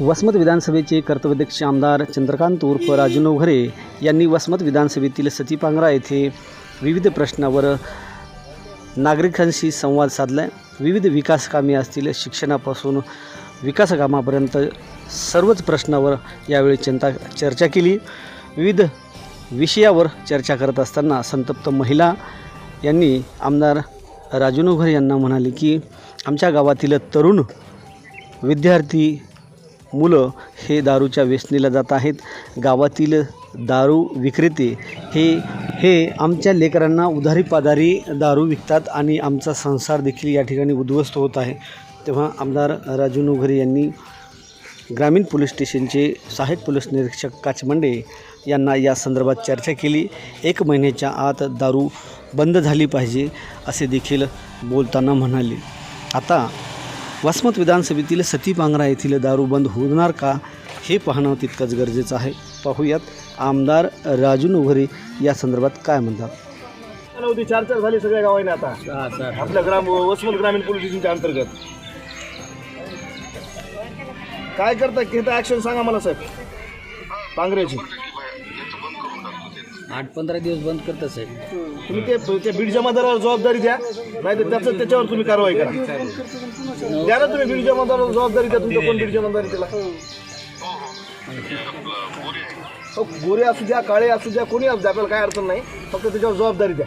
वसमत विधानसभेचे कर्तव्यदक्ष आमदार चंद्रकांत उर्फ राजू नवघरे यांनी वसमत विधानसभेतील सतीपांगरा येथे विविध प्रश्नावर नागरिकांशी संवाद साधला आहे विविध विकास कामे असतील शिक्षणापासून विकासकामापर्यंत सर्वच प्रश्नावर यावेळी चिंता चर्चा केली. विविध विषयावर चर्चा करत असताना संतप्त महिला यांनी आमदार राजू नवघरे यांना म्हणाले की आमच्या गावातील तरुण विद्यार्थी मुलं हे दारूच्या व्यसनीला जात आहेत. गावातील दारू विक्रेते हे हे आमच्या लेकरांना उधारी पाधारी दारू विकतात आणि आमचा संसार देखील या ठिकाणी उद्ध्वस्त होत आहे. तेव्हा आमदार राजू नोघरे यांनी ग्रामीण पोलीस स्टेशनचे सहाय्यक पोलीस निरीक्षक काचमंडे यांना या संदर्भात चर्चा केली. एक महिन्याच्या आत दारू बंद झाली पाहिजे असे देखील बोलताना म्हणाले. आता वसमत विधानसभेतील सती पांगरा येथील दारू बंद होणार का हे पाहणं तितकंच गरजेचं आहे. पाहूयात आमदार राजू नवघरे या संदर्भात काय म्हणतात? होती चर्चा झाली सगळ्या गावाने आता. आपल्या ग्राम वसमत ग्रामीण पोलीस स्टेशनच्या अंतर्गत. काय करता घेता ऍक्शन सांगा मला साहेब पांगऱ्याची. आठ पंधरा दिवस बंद करत असेल तुम्ही ते त्या बीड जमादारावर जबाबदारी द्या. नाही तर त्याचं त्याच्यावर तुम्ही कारवाई करा. द्या ना तुम्ही बीड जमादारावर जबाबदारी द्या. तुमचं कोण बीड जमादारी त्याला? हो, गोरे असू द्या काळे असू द्या कोणी असू द्या. आपल्याला काय अडचण नाही. फक्त त्याच्यावर जबाबदारी द्या.